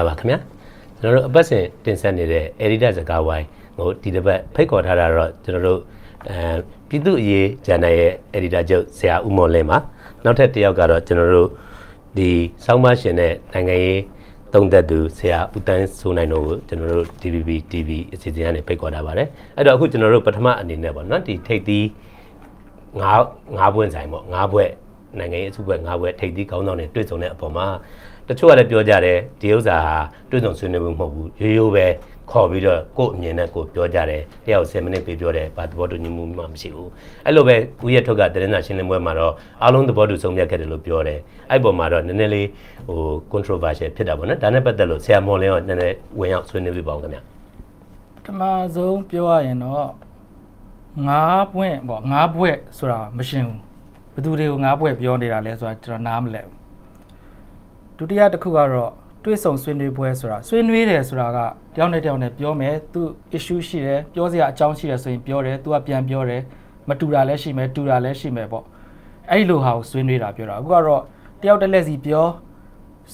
လာပါခင်ဗျာကျွန်တော်တို့အပတ်စဉ်တင်ဆက်နေတဲ့ editor စကားဝိုင်းဟိုဒီတစ်ပတ်ဖိတ်ခေါ်ထားတာတော့ကျွန်တော်တို့အဲပြည်သူ့အရေးဂျန်နယ်ရဲ့ editor ချုပ်ဆရာဦးမော်လင်းပါနောက်ထပ်တစ်ယောက်ကတော့ကျွန်တော်တို့ဒီစောင်းမရှင်တဲ့နိုင်ငံရေးသုံးသက်သူဆရာဦးတန်းစိုးနိုင်တို့ကိုကျွန်တော်တို့ DVB TV အစီအစဉ်ကနေဖိတ်ခေါ်ထားပါတယ်အဲ့တော့အခုကျွန်တော်တို့ပထမအနေနဲ့ပေါ့နော်ဒီထိပ်သီးငါးငါးပွင့်ဆိုင်ပေါ့ငါးဘွဲ့နိုင်ငံရေးအစုဘွဲ့ငါးဘွဲ့ထိပ်သီးကောင်းဆောင်တွေတွေ့ဆုံတဲ့အပေါ်မှာ တချို့ကလည်းပြောကြတယ်ဒီဥစ္စာဟာတွေ့ဆုံဆွေးနွေးမှုမဟုတ်ဘူးရိုးရိုးပဲခေါ်ပြီးတော့ကိုယ့်အမြင်နဲ့ကိုယ်ပြောကြတယ်တယောက်10မိနစ်ပြပြောတယ်ဘာသဘောတူညီမှုမှမရှိဘူးအဲ့လိုပဲဦးရထုတ်ကတရင်နာရှင်းလင်းပွဲမှာတော့အားလုံးသဘောတူဆုံးဖြတ်ခဲ့တယ်လို့ပြောတယ်အဲ့ပေါ်မှာတော့နည်းနည်းလေးဟို controversial ဖြစ်တာပေါ့နော်ဒါနဲ့ပတ်သက်လို့ဆရာမော်လင်းကနည်းနည်းဝင်ရောက်ဆွေးနွေးပြပါဦးခင်ဗျာပထမဆုံးပြောရရင်တော့ငါးပွင့်ပေါ့ငါးဘွဲ့ဆိုတာမရှင်းဘူးဘယ်သူတွေကိုငါးဘွဲ့ပြောနေတာလဲဆိုတာကျွန်တော်နားမလဲဘူး ဒုတိယတစ်ခုကတော့တွေးဆုံဆွေးနွေးပွဲဆိုတာဆွေးနွေးတယ်ဆိုတာကတယောက်နဲ့တယောက်နဲ့ပြောမယ်သူ issue ရှိတယ်ပြောစရာအကြောင်းရှိတယ်ဆိုရင်ပြောတယ်သူကပြန်ပြောတယ်မတူတာလည်းရှိမယ်တူတာလည်းရှိမယ်ပေါ့အဲ့လိုဟာကိုဆွေးနွေးတာပြောတာအခုကတော့တယောက်တစ်လက်စီပြော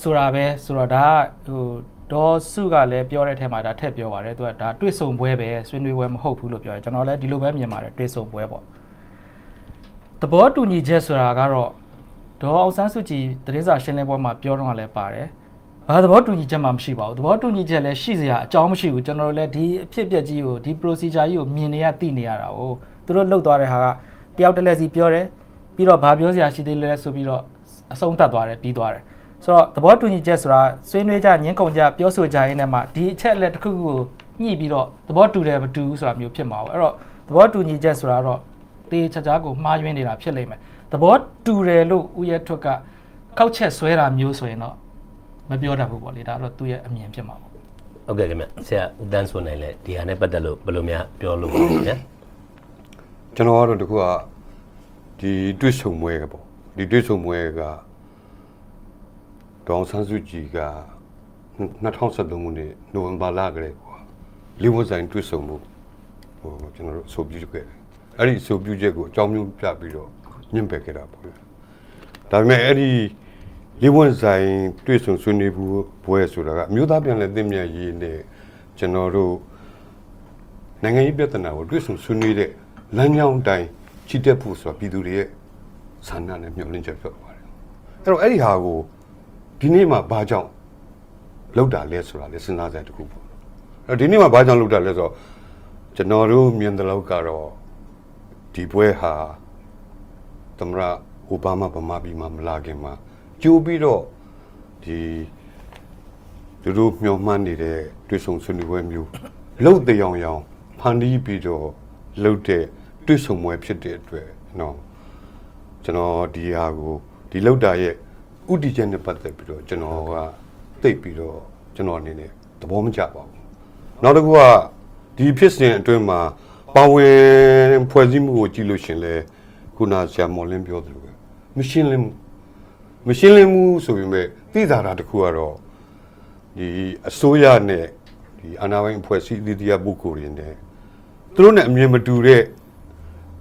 ဆိုတာပဲဆိုတော့ဒါကဟိုဒေါ်စုကလည်းပြောတဲ့အထက်မှာဒါထက်ပြောပါတယ်သူကဒါတွေ့ဆုံပွဲပဲဆွေးနွေးပွဲမဟုတ်ဘူးလို့ပြောတယ်ကျွန်တော်လည်းဒီလိုပဲမြင်ပါတယ်တွေ့ဆုံပွဲပေါ့သဘောတူညီချက်ဆိုတာကတော့ ဒေါ်အောင်ဆန်းစုကြည်သတင်းစာရှင်းလင်းပွဲမှာပြောတော့လည်းပါတယ်ဘာသဘောတူညီချက်မှမရှိပါဘူးသဘောတူညီချက်လည်းရှိစရာအကြောင်းမရှိဘူးကျွန်တော်တို့လည်းဒီအဖြစ်အပျက်ကြီးကိုဒီ procedure ကြီးကိုမြင်နေရသိနေရတာကိုသူတို့လှုပ်သွားတဲ့ဟာကတယောက်တစ်လက်စီပြောတယ်ပြီးတော့ဘာပြောစရာရှိသေးလဲဆိုပြီးတော့အဆုံးသတ်သွားတယ်ပြီးသွားတယ်ဆိုတော့သဘောတူညီချက်ဆိုတာဆွေးနွေးကြညှင်းကုန်ကြပြောဆိုကြရင်းနဲ့မှဒီအချက်အလက်တစ်ခုခုကိုညှိပြီးတော့သဘောတူတယ်မတူဘူးဆိုတာမျိုးဖြစ်မှာပေါ့အဲ့တော့သဘောတူညီချက်ဆိုတာတော့တေးချာချာကိုမှားယွင်းနေတာဖြစ်လိမ့်မယ် သဘောတူတယ်လို့ဦးရဲထွတ်ကခောက်ချက်ဆွဲတာမျိုးဆိုရင်တော့မပြောတတ်ဘူးပေါ့လေဒါတော့သူ့ရဲ့အမြင်ဖြစ်မှာပေါ့ဟုတ်ကဲ့ခင်ဗျဆရာဦးတန်းစိုးနိုင်လဲဒီဟာနဲ့ပတ်သက်လို့ဘယ်လိုများပြောလို့ပါလဲခင်ဗျာကျွန်တော်ကတော့တခုကဒီတွေ့ဆုံမွဲကပေါ့ဒီတွေ့ဆုံမွဲကဒေါအောင်ဆန်းစုကြည်က2013ခုနှစ်နိုဝင်ဘာလကလေးကွာလေးဝဆိုင်တွေ့ဆုံမှုဟိုကျွန်တော်တို့အဆိုပြုခဲ့တယ်အဲ့ဒီအဆိုပြုချက်ကိုအကြောင်းမျိုးပြပြီးတော့ ညှင့်ပယ်ခဲ့တာပေါ့လေဒါပေမဲ့အဲ့ဒီလေးဝဆိုင်တွေ့ဆုံဆွေးနွေးမှုဘွဲဆိုတာကအမျိုးသားပြန်လည်သင့်မြတ်ရေးနဲ့ကျွန်တော်တို့နိုင်ငံရေးပြဿနာကိုတွေ့ဆုံဆွေးနွေးတဲ့လမ်းကြောင်းတိုင်းချီတက်ဖို့ဆိုတာပြည်သူတွေရဲ့ဆန္ဒနဲ့မျှော်လင့်ချက်ဖြစ်ပါတယ်။အဲ့တော့အဲ့ဒီဟာကိုဒီနေ့မှဘာကြောင့်လောက်တာလဲဆိုတာလေစဉ်းစားစရာတစ်ခုပေါ့။အဲ့တော့ဒီနေ့မှဘာကြောင့်လောက်တာလဲဆိုတော့ကျွန်တော်တို့မြင်တဲ့လောက်ကတော့ဒီပွဲဟာ သမရအိုဘားမားဗမာပြည်မှာမလာခင်မှာကြိုးပြီးတော့ဒီသူတို့မျှော်မှန်းနေတဲ့တွေ့ဆုံဆွေးနွေးပွဲမျိုးလှုပ်တဲ့အောင်အောင်ဖန်တီးပြီးတော့လှုပ်တဲ့တွေ့ဆုံပွဲဖြစ်တဲ့အတွက်နော်ကျွန်တော်ဒီဟာကိုဒီလှုပ်တာရဲ့ဥတီချက်နဲ့ပတ်သက်ပြီးတော့ကျွန်တော်ကသိပ်ပြီးတော့ကျွန်တော်အနေနဲ့သဘောမကျပါဘူးနောက်တစ်ခုကဒီဖြစ်စဉ်အတွင်းမှာပါဝင်ဖွဲ့စည်းမှုကိုကြည့်လို့ရှရင်လဲ ခုနဆရာမော်လင်းပြောသလိုပဲမရှင်းလင်းဘူးမရှင်းလင်းမှုဆိုပေမဲ့သိသာတာတစ်ခုကတော့ဒီအစိုးရနဲ့ဒီအာဏာပိုင်အဖွဲ့အစည်းအသီးသီးပုဂ္ဂိုလ်တွေနဲ့သူတို့နဲ့အမြင်မတူတဲ့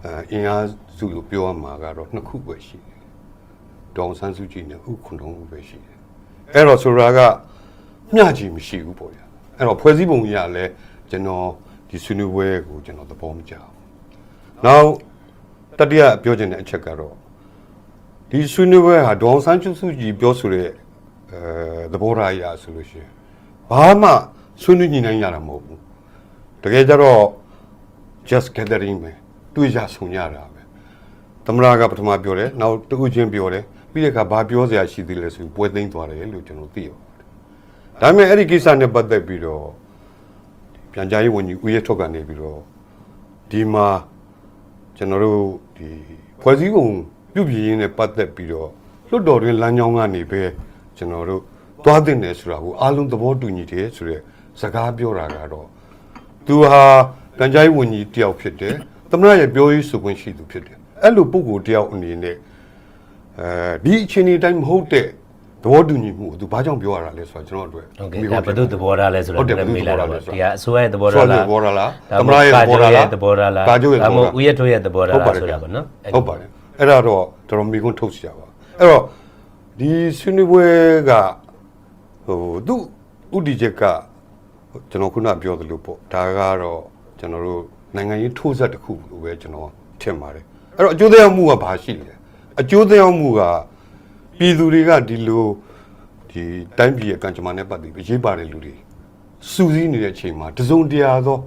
အဲအင်အားစုလို့ပြောရမှာကတော့နှစ်ခုပဲရှိတယ်။ဒေါအောင်ဆန်းစုကြည်နဲ့ဥခွန်တော်ဦးပဲရှိတယ်။အဲ့တော့ဆိုတာကမျှချီမရှိဘူးပေါ့ဗျာ။အဲ့တော့ဖွဲ့စည်းပုံကြီးကလည်းကျွန်တော်ဒီဆွေးနွေးပွဲကိုကျွန်တော်သဘောမကျဘူး။နောက် တတိယပြောချင်တဲ့အချက်ကတော့ဒီဆွေးနွေးပွဲဟာဒေါအောင်ဆန်းစုကြည်ပြောဆိုတဲ့အဲသဘောထားအရာဆိုလို့ရှိရင်ဘာမှဆွေးနွေးညှိနှိုင်းရတာမဟုတ်ဘူးတကယ်ကြတော့ just gathering ပဲတွေ့ကြဆုံကြတာပဲသမရာကပထမပြောတယ်နောက်တခုချင်းပြောတယ်ပြီးတဲ့အခါဘာပြောစရာရှိသေးလဲဆိုပြီးပွဲသိမ်းသွားတယ်လို့ကျွန်တော်သိရပါတယ်ဒါပေမဲ့အဲ့ဒီကိစ္စနဲ့ပတ်သက်ပြီးတော့ပြန်ကြားရေးဝန်ကြီးဦးရဲထုတ်ကနေပြီးတော့ဒီမှာကျွန်တော်တို့ ဒီဖွဲ့စည်းပုံပြုပြင်ရင်းနဲ့ပတ်သက်ပြီးတော့လွတ်တော်တွင်လမ်းကြောင်းကနေပဲကျွန်တော်တို့သွားတဲ့နယ်ဆိုတာကိုအားလုံးသဘောတူညီတယ်ဆိုရဲစကားပြောတာကတော့သူဟာကန်ကြိုင်းဝန်ကြီးတယောက်ဖြစ်တယ်သမရရဲ့ပြောရေးဆိုခွင့်ရှိသူဖြစ်တယ်အဲ့လိုပုံကိုတယောက်အနေနဲ့အဲဒီအချိန်ဒီတိုင်းမဟုတ်တဲ့ သဘောတူညီမှုကိုသူဘာကြောင့်ပြောရတာလဲဆိုတော့ကျွန်တော်တို့ဟုတ်ကဲ့ဒါဘယ်သူသဘောထားလဲဆိုဟုတော့တ်တယ်လည်းမေးလာတာဘပေါ့ယ်သူဒီကအစိုးရရဲ့သဘောဆိုထားတော့လားသဘောထားလားဒါသမမှရမရဲ့ဟုတ်သဘောထားလားကာကျိုးရဲ့သဘောထားလားကာကျိုးရဲ့သဘောထားဒါမှမဟုတ်ဦးရထွေးရဲ့သဘောထားဟုတ်ပါလားတယ်ဆိုတာပေါ့နော်ဟုတ်ပါတယ်အဲ့ဒါတော့တော်တော်မိကုန်းထုတ်စရာပါအဲ့တော့ဒီဆွေးနွေးပွဲကဟိုသူဥတီချက်ကကျွန်တော်ခုနပြောသလိုပေါ့ဒါကတော့ကျွန်တော်တို့နိုင်ငံရေးထိုးဆက်တစ်ခုလို့ပဲကျွန်တော်ထင်ပါတယ်အဲ့တော့အကျိုးသက်ရောက်မှုကဘာရှိလဲအကျိုးသက်ရောက်မှုက ပြည်သူတွေကဒီလိုဒီတိုင်းပြည်ရဲ့ကံကြမ္မာနဲ့ပတ်သက်ပြီးရေးပါတဲ့လူတွေစူးစီးနေတဲ့အချိန်မှာတစုံတရာသော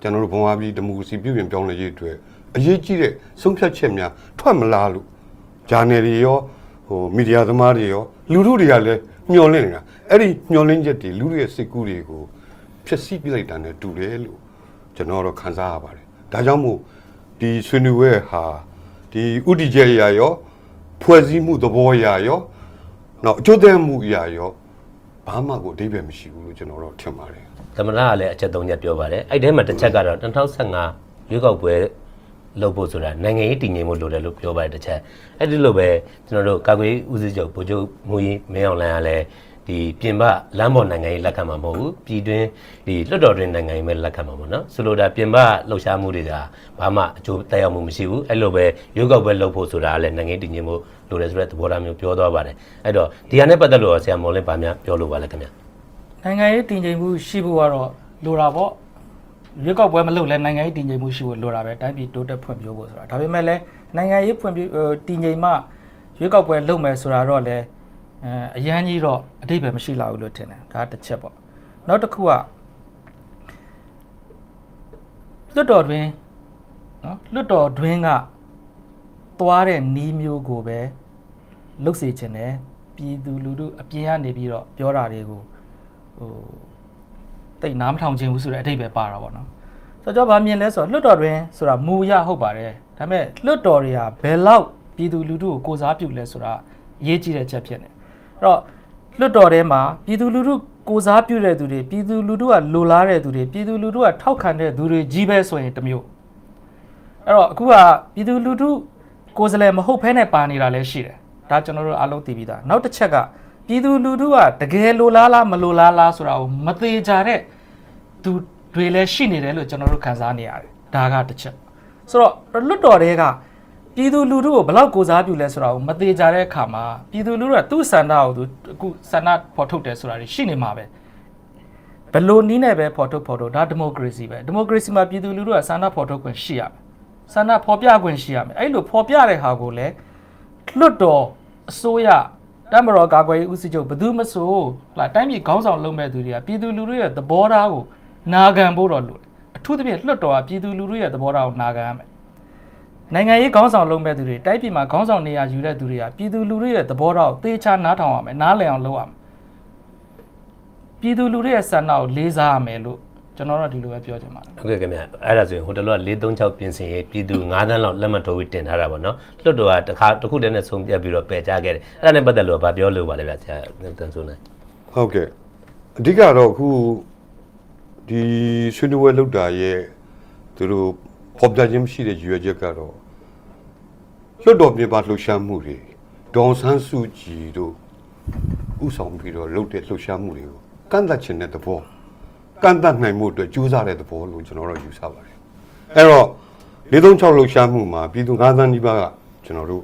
ကျွန်တော်တို့ဘဝပြည်ဒီမိုကရေစီပြည်ပြင်ပြောင်းလဲရေးအတွက်အရေးကြီးတဲ့ဆုံးဖြတ်ချက်များထွက်မလာလို့ဂျာနယ်တွေရောဟိုမီဒီယာသမားတွေရောလူထုတွေကလည်းမျောလင့်နေတာအဲ့ဒီမျောလင့်ချက်တွေလူတွေရဲ့စိတ်ကူးတွေကိုဖျက်ဆီးပြလိုက်တာနဲ့တူတယ်လို့ကျွန်တော်တော့ခန်းစားရပါတယ်ဒါကြောင့်မို့ဒီဆွေးနွေးပွဲဟာဒီဥတီချက်အရာရော ဖွဲ့စည်းမှုသဘောအရာရောနောက်အကျိုးသက်ရောက်မှုအရာရောဘာမှကိုအဓိပ္ပာယ်မရှိဘူးလို့ကျွန်တော်တော့ထင်ပါတယ်သမဏကလည်းအချက်သုံးချက်ပြောပါတယ်အဲ့ဒီထဲမှာတစ်ချက်ကတော့2015ရွေးကောက်ပွဲလုပ်ဖို့ဆိုတာနိုင်ငံရေးတည်ငြိမ်မှုလိုတယ်လို့ပြောပါတယ်တစ်ချက်အဲ့ဒီလိုပဲကျွန်တော်တို့ကာကွယ်ရေးဦးစီးချုပ်ဗိုလ်ချုပ်မူကြီးမင်းအောင်လှိုင်ကလည်း ဒီပြင်ပလမ်းပေါ်နိုင်ငံရေးလက်ခံမှာမဟုတ်ဘူးပြည်တွင်းဒီလွတ်တော်တွင်နိုင်ငံရေးပဲလက်ခံမှာပေါ့နော်ဆိုလိုတာပြင်ပလှုပ်ရှားမှုတွေကဘာမှအကျိုးသက်ရောက်မှုမရှိဘူးအဲ့လိုပဲရွေးကောက်ပွဲလုပ်ဖို့ဆိုတာကလည်းနိုင်ငံရေးတည်ငြိမ်မှုလိုတယ်ဆိုတဲ့သဘောထားမျိုးပြောသွားပါတယ်အဲ့တော့ဒီဟာနဲ့ပတ်သက်လို့ဆရာမော်လင်းပါများပြောလို့ပါလဲခင်ဗျနိုင်ငံရေးတည်ငြိမ်မှုရှိဖို့ကတော့လိုတာပေါ့ရွေးကောက်ပွဲမလုပ်လဲနိုင်ငံရေးတည်ငြိမ်မှုရှိဖို့လိုတာပဲတိုင်းပြည်တိုးတက်ဖွံ့ဖြိုးဖို့ဆိုတာဒါပေမဲ့လည်းနိုင်ငံရေးဖွံ့ဖြိုးဟိုတည်ငြိမ်မှရွေးကောက်ပွဲလုပ်မယ်ဆိုတာတော့လည်း အဲအရန်ကြီးတော့အတိတ်ပဲမရှိလာဘူးလို့ထင်တယ်ဒါတစ်ချက်ပေါ့နောက်တစ်ခုကလွတ်တော်တွင်နော်လွတ်တော်တွင်ကသွားတဲ့နီးမျိုးကိုပဲလုတ်စေချင်တယ်ပြည်သူလူထုအပြင်ကနေပြီးတော့ပြောတာတွေကိုဟိုတိတ်နားမထောင်ခြင်းဘူးဆိုတဲ့အဓိပ္ပာယ်ပါတာပေါ့နော်ဆိုတော့ကျွန်တော်ဗာမြင်လဲဆိုတော့လွတ်တော်တွင်ဆိုတာမူရဟုတ်ပါတယ်ဒါပေမဲ့လွတ်တော်တွေဟာဘယ်လောက်ပြည်သူလူထုကိုကိုစားပြုလဲဆိုတာအရေးကြီးတဲ့ချက်ဖြစ်နေအဲ့ တော့လွတ်တော်ထဲမှာပြည်သူလူထုကိုစားပြုတဲ့သူတွေပြည်သူလူထုကလိုလားတဲ့သူတွေပြည်သူလူထုကထောက်ခံတဲ့သူတွေကြီးပဲဆိုရင်တစ်မျိုးအဲ့တော့အခုကပြည်သူလူထုကိုယ်စားလှယ်မဟုတ်ဘဲနဲ့ပါနေတာလည်းရှိတယ်ဒါကျွန်တော်တို့အားလုံးသိပြီးသားနောက်တစ်ချက်ကပြည်သူလူထုကတကယ်လိုလားလားမလိုလားလားဆိုတာကိုမသေးကြတဲ့သူတွေလည်းရှိနေတယ်လို့ကျွန်တော်တို့ခန်းစားနေရတယ်ဒါကတစ်ချက်ဆိုတော့လွတ်တော်တွေက ပြည်သူလူထုကိုဘယ်လောက်ကိုစားပြုလဲဆိုတာကိုမသေးကြတဲ့အခါမှာပြည်သူလူထုကသူ့စန္ဒကိုသူအခုစန္ဒဖော်ထုတ်တယ်ဆိုတာတွေရှိနေမှာပဲဘယ်လိုနည်းနဲ့ပဲဖော်ထုတ်ဖော်ထုတ်ဒါဒီမိုကရေစီပဲဒီမိုကရေစီမှာပြည်သူလူထုကဆန္ဒဖော်ထုတ်ခွင့်ရှိရမယ်ဆန္ဒဖော်ပြခွင့်ရှိရမယ်အဲ့လိုဖော်ပြတဲ့ဟာကိုလည်းလွတ်တော်အစိုးရတမတော်ကာကွယ်ရေးဦးစီးချုပ်ဘယ်သူမဆိုလာတိုင်းပြည်ခေါင်းဆောင်လုပ်မဲ့သူတွေကပြည်သူလူထုရဲ့သဘောထားကိုနာခံဖို့တော့လိုတယ်အထူးသဖြင့်လွတ်တော်ကပြည်သူလူထုရဲ့သဘောထားကိုနာခံရမယ် နိုင်ငံရေးခေါင်းဆောင်လုပ်မဲ့သူတွေတိုက်ပြည်မှာခေါင်းဆောင်နေရာယူတဲ့သူတွေကပြည်သူလူထုရဲ့သဘောထားကိုသေချာနားထောင်ရမယ်နားလည်အောင်လုပ်ရမယ်ပြည်သူလူထုရဲ့ဆန္ဒကိုလေးစားရမယ်လို့ကျွန်တော်တို့ဒီလိုပဲပြောချင်ပါတယ်ဟုတ်ကဲ့ခင်ဗျအဲ့ဒါဆိုရင်ဟိုတလောက436ပြင်ဆင်ရေးပြည်သူ9တန်းလောက်လက်မှတ်ထိုးပြီးတင်ထားတာပေါ့နော်လွတ်တော်ကတစ်ခါတစ်ခုတည်းနဲ့ဆုံးပြတ်ပြီးတော့ပယ်ချခဲ့တယ်အဲ့ဒါနဲ့ပတ်သက်လို့ဗာပြောလို့ပါလေဗျဆရာတန်ဆိုနေဟုတ်ကဲ့အဓိကတော့အခုဒီဆွေးနွေးပွဲလုပ်တာရဲ့သူတို့ ဖော်ပြခြင်းမရှိတဲ့ရည်ရွယ်ချက်ကတော့လွတ်တော်ပြင်ပလှုပ်ရှားမှုတွေဒေါန်ဆန်းစုကြည်တို့ဥဆောင်ပြီးတော့လုပ်တဲ့လှုပ်ရှားမှုတွေကိုကန့်သတ်ခြင်းတဲ့သဘောကန့်သတ်နိုင်မှုအတွက်ကြိုးစားတဲ့သဘောလို့ကျွန်တော်တို့ယူဆပါတယ်အဲ့တော့436လှုပ်ရှားမှုမှာပြည်သူ9သန်းနီးပါးကကျွန်တော်တို့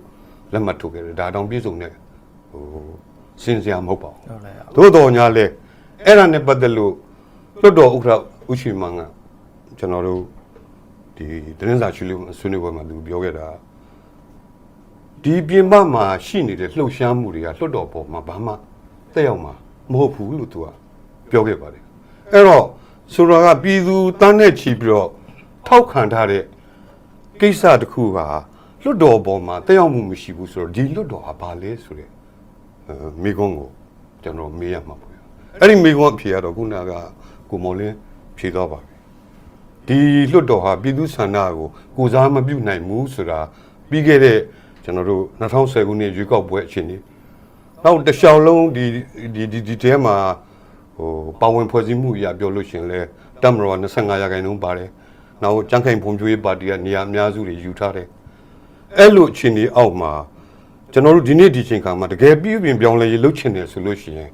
လက်မှတ်ထိုးခဲ့တယ်ဒါတောင်ပြည့်စုံတဲ့ဟိုစင်စရာမဟုတ်ပါဘူးဟုတ်လဲသို့တော်ညာလဲအဲ့ဒါနဲ့ပတ်သက်လို့လွတ်တော်ဥက္ကဋ္ဌဥရှိမန်ကကျွန်တော်တို့ ဒီတင်းစာချီလို့ဆွေးနွေးပွဲမှာသူပြောခဲ့တာဒီပြင်ပမှာရှိနေတဲ့လှုပ်ရှားမှုတွေကလွတ်တော်ပေါ်မှာဘာမှတက်ရောက်မှာမဟုတ်ဘူးလို့သူကပြောခဲ့ပါတယ်အဲ့တော့ဆိုတော့ကပြည်သူတန်းနဲ့ချီပြီးတော့ထောက်ခံထားတဲ့ကိစ္စတစ်ခုဟာလွတ်တော်ပေါ်မှာတက်ရောက်မှုမရှိဘူးဆိုတော့ဒီလွတ်တော်ဟာဘာလဲဆိုတဲ့အဲမိကုန်းကိုကျွန်တော်မေးရမှာပေါ့။အဲ့ဒီမိကုန်းအဖြေကတော့ခုနကကိုမော်လင်းဖြေတော့ပါပြီ။ ဒီလွတ်တော်ဟာပြည်သူဆန္ဒကိုကိုစားမပြုတ်နိုင်ဘူးဆိုတာပြီးခဲ့တဲ့ကျွန်တော်တို့2010ခုနှစ်ရွေးကောက်ပွဲအချိန်นี้နောက်တစ်လျှောက်လုံးဒီဒီဒီဒီတဲမှာဟိုပါဝင်ဖွဲ့စည်းမှုအရာပြောလို့ရှရင်လဲတမရော25ရာခိုင်နှုန်းပါတယ်။နောက်ကြံ့ခိုင်ဖွံ့ဖြိုးရေးပါတီကနေရာအများစုတွေယူထားတယ်။အဲ့လိုအခြေအနေအောက်မှာကျွန်တော်တို့ဒီနေ့ဒီချိန်ခါမှာတကယ်ပြည်ပြင်ပြောင်းလဲရေးလုပ်ချင်တယ်ဆိုလို့ရှိရင်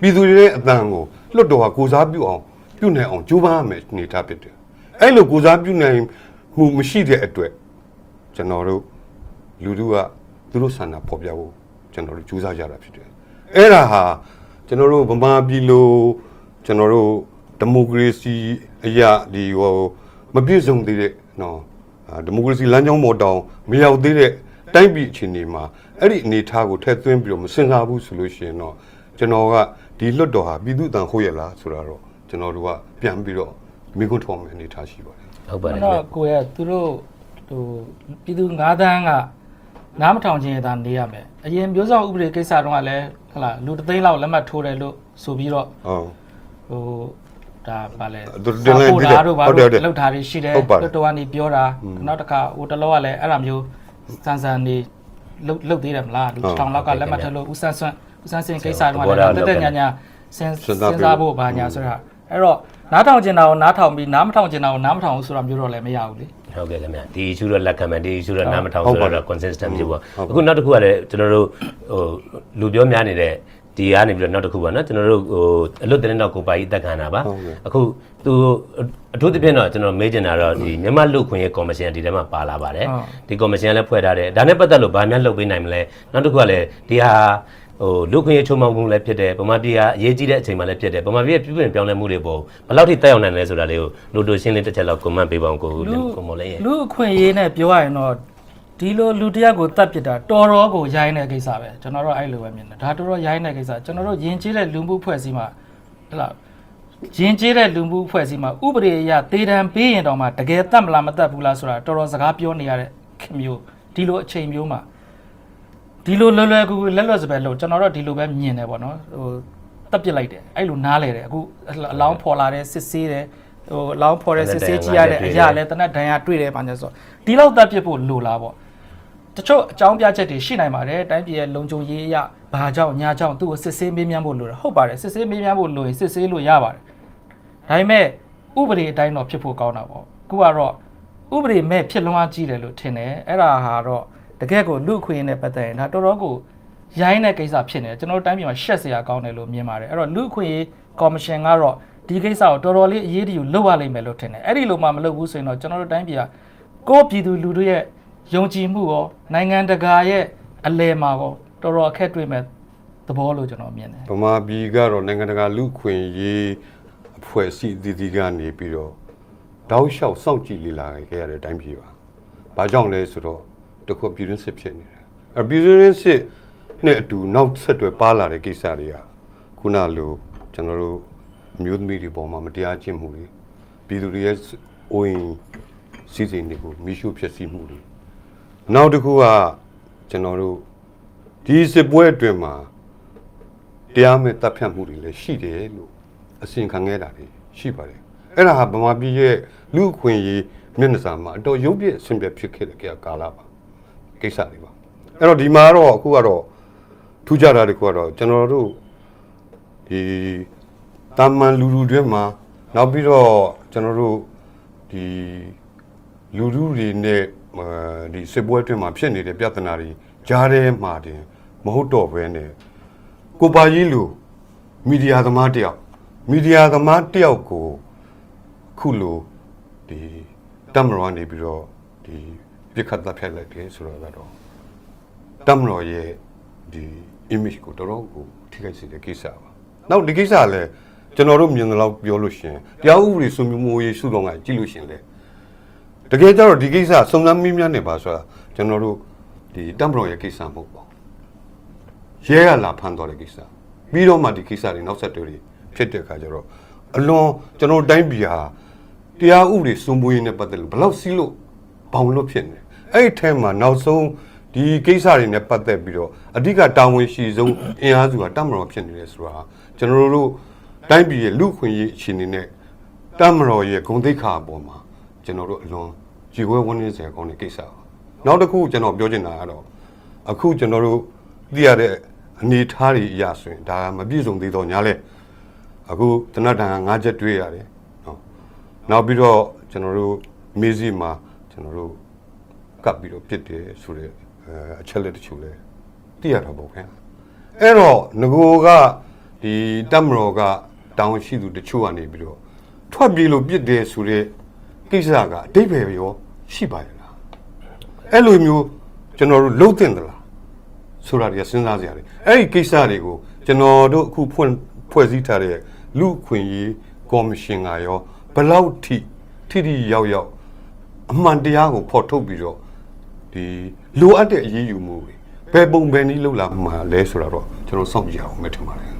ပြည်သူတွေရဲ့အတန်ကိုလွတ်တော်ဟာကိုစားပြုအောင်ပြုနိုင်အောင်ကြိုးပမ်းရမယ်အနေထားဖြစ်တယ်။ အဲ့လိုကိုစားပြုနိုင်မှုမရှိတဲ့အတွက်ကျွန်တော်တို့လူတို့ကသူတို့ဆန္ဒဖော်ပြဖို့ကျွန်တော်တို့ကြိုးစားကြတာဖြစ်တယ်။အဲ့ဒါဟာကျွန်တော်တို့ဗမာပြည်လိုကျွန်တော်တို့ဒီမိုကရေစီအရာဒီဟိုမပြည့်စုံသေးတဲ့နော်အာဒီမိုကရေစီလမ်းကြောင်းပေါ်တောင်မရောက်သေးတဲ့တိုင်းပြည်အခြေအနေမှာအဲ့ဒီအနေအထားကိုထည့်သွင်းပြီးတော့မစင်စားဘူးဆိုလို့ရှိရင်တော့ကျွန်တော်ကဒီလွတ်တော်ဟာပြည်သူ့အတန်ဟုတ်ရလားဆိုတာတော့ကျွန်တော်တို့ကပြန်ပြီးတော့ မိကုထောင်းမယ့်အနေအထားရှိပါတယ်ဟုတ်ပါတယ်တော့ကိုရသူတို့ဟိုပြည်သူ9တန်းကနားမထောင်ခြင်းရတာနေရမယ်အရင်မျိုးဆောင်ဥပဒေကိစ္စတုန်းကလည်းဟလာလူတစ်သိန်းလောက်လက်မှတ်ထိုးတယ်လို့ဆိုပြီးတော့ဟုတ် ဟိုဒါဗာလဲသူတင်လိုက်ပြီးတယ်တို့ဗာဟုတ်တယ်ဟုတ်တယ်လို့လောက်ထားရရှိတယ်ဟုတ်ပါတယ်လွတ်တော်ကနေပြောတာနောက်တစ်ခါဟိုတလောကလည်းအဲ့ဒါမျိုးစန်စန်နေလုတ်လုတ်သေးတယ်မလားလူထောင်လောက်ကလက်မှတ်ထလို့ဦးဆန်းဆွန်းဦးဆန်းစင်ကိစ္စတုန်းကလည်းတက်တက်ညာညာစဉ်းစဉ်းစားဖို့ဗာညာဆိုတာအဲ့တော့ နားထောင်ကျင်တာကိုနားထောင်ပြီးနားမထောင်ကျင်တာကိုနားမထောင်ဘူးဆိုတာမျိုးတော့လည်းမရဘူးလေဟုတ်ကဲ့ခင်ဗျဒီ issue တော့လက်ခံမယ်ဒီ issue တော့နားမထောင်ဟုတ်ဆိုပါတော့ consistent မျိုးပေါ့ဟုတ်ပါအခုနောက်တစ်ခုကလည်းကျွန်တော်တို့ဟိုလူပြောများနေတဲ့ဒီကနေပြီးတော့နောက်တစ်ခုပေါ့နော်ကျွန်တော်တို့ဟိုအလွတ်တင်းတော့ကိုပါကြီးတက်ခံတာပါဟုတ်ကဲ့အခုသူအထူးသဖြင့်တော့ကျွန်တော်မေးချင်တာတော့ဒီမြန်မာလူခွင့်ရေးကော်မရှင်ဒီထဲမှာပါလာပါတယ်ဟုတ်ဒီကော်မရှင်ကလည်းဖွဲ့ထားတယ်ဒါနဲ့ပတ်သက်လို့ဗာများလုပ်ပေးနိုင်မလဲနောက်တစ်ခုကလည်းဒီဟာ ဟိုလူခွင့်ရေးချုံမောင်မှုလည်းဖြစ်တယ်ဗမာပြည်ကအရေးကြီးတဲ့အချိန်မှလည်းဖြစ်တယ်ဗမာပြည်ရဲ့ပြည်ပြင်ပြောင်းလဲမှုတွေပေါ်ဘယ်လောက်ထိတက်ရောက်နိုင်လဲဆိုတာလေးကိုလူတို့ရှင်းလင်းတစ်ချက်လောက် comment ပေးပါအောင်ကိုကိုမော်လေးရဲ့လူအခွင့်အရေးနဲ့ပြောရရင်တော့ဒီလိုလူတစ်ယောက်ကိုတတ်ပစ်တာတော်တော်ကိုရိုင်းတဲ့ကိစ္စပဲကျွန်တော်တို့အဲ့လိုပဲမြင်တယ်ဒါတော်တော်ရိုင်းတဲ့ကိစ္စကျွန်တော်တို့ယဉ်ကျေးတဲ့လူမှုဖွဲ့စည်းမှာဟဲ့လားယဉ်ကျေးတဲ့လူမှုဖွဲ့စည်းမှာဥပဒေအရတေတံပေးရင်တော့မှတကယ်တတ်မလားမတတ်ဘူးလားဆိုတာတော်တော်စကားပြောနေရတဲ့ခင်မျိုးဒီလိုအချိန်မျိုးမှာ ဒီလိုလွယ်လွယ်ကူကူလက်လွတ်စပယ်လို့ကျွန်တော်တို့ဒီလိုပဲမြင်တယ်ပေါ့နော်ဟိုတက်ပစ်လိုက်တယ်အဲ့လိုနားလေတယ်အခုအလောင်းဖော်လာတဲ့စစ်ဆေးတယ်ဟိုအလောင်းဖော်တဲ့စစ်ဆေးကြည့်ရတဲ့အရာလဲတနက်ဒဏ်ရာတွေ့တယ်ပါညာဆိုဒီလောက်တက်ပြစ်ဖို့လိုလားပေါ့တချို့အကြောင်းပြချက်တွေရှိနိုင်ပါတယ်တိုင်းပြည်ရဲ့လုံခြုံရေးအရဘာကြောင့်ညာကြောင့်သူ့ကိုစစ်ဆေးမေးမြန်းဖို့လိုတယ်ဟုတ်ပါတယ်စစ်ဆေးမေးမြန်းဖို့လိုရင်စစ်ဆေးလို့ရပါတယ်ဒါပေမဲ့ဥပဒေအတိုင်းတော့ဖြစ်ဖို့ကောင်းတာပေါ့အခုကတော့ဥပဒေမဲ့ဖြစ်လွန်အားကြီးတယ်လို့ထင်တယ်အဲ့ဒါဟာတော့ တကယ့်ကိုလူအခွင့်အရေးနဲ့ပတ်သက်ရင်ဒါတော်တော်ကိုရိုင်းတဲ့ကိစ္စဖြစ်နေတယ်ကျွန်တော်တို့တိုင်းပြည်မှာရှက်စရာကောင်းတယ်လို့မြင်ပါတယ်အဲ့တော့လူအခွင့်အရေးကော်မရှင်ကတော့ဒီကိစ္စကိုတော်တော်လေးအရေးတယူလုပ်ရလိမ့်မယ်လို့ထင်တယ်အဲ့ဒီလိုမှမလုပ်ဘူးဆိုရင်တော့ကျွန်တော်တို့တိုင်းပြည်ကကိုယ့်ပြည်သူလူထုရဲ့ယုံကြည်မှုရောနိုင်ငံတကာရဲ့အလဲမှာရောတော်တော်အခက်တွေ့မဲ့သဘောလို့ကျွန်တော်မြင်တယ်ဗမာပြည်ကတော့နိုင်ငံတကာလူ့ခွင့်ရေးအဖွဲ့အစည်းအသီးသီးကနေပြီးတော့တောက်လျှောက်စောင့်ကြည့်လေ့လာခဲ့ရတဲ့အတိုင်းပြည်ပါ။ဘာကြောင့်လဲဆိုတော့ တခုပြည်တွင်းစစ်ဖြစ်နေတယ်။အပြည်တွင်းစစ်နဲ့အတူနောက်ဆက်တွဲပါလာတဲ့ကိစ္စတွေကခုနလိုကျွန်တော်တို့အမျိုးသမီးတွေပေါ်မှာမတရားကျင့်မှုတွေပြည်သူတွေရဲ့အိုးအိမ်စီစဉ်တွေကိုမိရှုဖြစ်စီမှုတွေနောက်တစ်ခုကကျွန်တော်တို့ဒီစစ်ပွဲအတွင်းမှာတရားမဲ့တပ်ဖြတ်မှုတွေလည်းရှိတယ်လို့အစီရင်ခံခဲ့တာတွေရှိပါတယ်အဲ့ဒါဟာဗမာပြည်ရဲ့လူအခွင့်အရေးမျက်နှာစာမှာအတော်ရုပ်ပြည့်အဆင်ပြတ်ဖြစ်ခဲ့တဲ့ကာလပါ ကိစ္စတွေပါအဲ့တော့ဒီမှာတော့အခုကတော့ထူးခြားတာတခုကတော့ကျွန်တော်တို့ဒီတာမန်လူလူတွေမှာနောက်ပြီးတော့ကျွန်တော်တို့ဒီလူလူတွေနဲ့အဲဒီစစ်ပွဲအတွင်းမှာဖြစ်နေတဲ့ပြဿနာတွေကြားထဲမှာတင်မဟုတ်တော့ဘဲနဲ့ကိုပါကြီးလူမီဒီယာသမားတယောက်မီဒီယာသမားတယောက်ကိုခုလိုဒီတမရောနေပြီးတော့ဒီ ပြစ်ခတ်တပ်ဖြတ်လိုက်တယ်ဆိုတော့ကတော့တမရောရဲ့ဒီ image ကိုတော်တော်ကိုထိခိုက်စေတဲ့ကိစ္စပါနောက်ဒီကိစ္စကလည်းကျွန်တော်တို့မြင်တယ်လို့ပြောလို့ရှိရင်တရားဥပဒေစိုးမိုးရေးစုတော်ကကြည့်လို့ရှိရင်လေတကယ်ကြတော့ဒီကိစ္စစုံစမ်းမိများနေပါဆိုတာကျွန်တော်တို့ဒီတမရောရဲ့ကိစ္စမဟုတ်ပါဘူးရဲရလာဖမ်းသွားတဲ့ကိစ္စပြီးတော့မှဒီကိစ္စတွေနောက်ဆက်တွဲတွေဖြစ်တဲ့အခါကျတော့အလွန်ကျွန်တော်တို့တိုင်းပြည်ဟာတရားဥပဒေစိုးမိုးရေးနဲ့ပတ်သက်လို့ဘယ်လောက်စီးလို့ဘောင်လို့ဖြစ်နေ အဲ့ဒီထဲမှာနောက်ဆုံးဒီကိစ္စတွေနဲ့ပတ်သက်ပြီးတော့အဓိကတာဝန်ရှိဆုံးအင်အားစုကတမတော်ဖြစ်နေတယ်ဆိုတာကျွန်တော်တို့တိုင်းပြည်ရဲ့လူခွင့်ရေးအခြေအနေနဲ့တမတော်ရဲ့ဂုဏ်သိက္ခာအပေါ်မှာကျွန်တော်တို့အလွန်ကြည်ဝဲဝန်းနေစရာကောင်းတဲ့ကိစ္စပါနောက်တစ်ခုကျွန်တော်ပြောချင်တာကတော့အခုကျွန်တော်တို့သိရတဲ့အနေထားတွေအရဆိုရင်ဒါကမပြည့်စုံသေးတော့ညာလဲအခုတနတ်တန်၅ချက်တွေ့ရတယ်နော်နောက်ပြီးတော့ကျွန်တော်တို့မေးစီမှာကျွန်တော်တို့ ကပ်ပြီးတော့ပြစ်တယ်ဆိုတဲ့အဲအချက်လက်တချို့လဲသိရတော့ပေါ့ခင်ဗျအဲ့တော့ငကိုကဒီတက်မတော်ကတောင်းရှိသူတချို့ကနေပြီးတော့ထွက်ပြေးလို့ပြစ်တယ်ဆိုတဲ့ကိစ္စကအတိတ်ပဲရောရှိပါရဲ့လားအဲ့လိုမျိုးကျွန်တော်တို့လုံးတင်သလားဆိုတာတွေကစဉ်းစားစရာတွေအဲ့ဒီကိစ္စတွေကိုကျွန်တော်တို့အခုဖွင့်ဖွဲ့စည်းထားတဲ့လူအခွင့်အရေးကော်မရှင်ကရောဘယ်လောက်ထိထိထိရောက်ရောက်အမှန်တရားကိုဖော်ထုတ်ပြီးတော့ ဒီလိုအပ်တဲ့အရေးယူမှုတွေဘယ်ပုံဘယ်နည်းလုပ်လာမှာလဲဆိုတာတော့ကျွန်တော်စောင့်ကြည့်အောင်မယ်ထင်ပါတယ်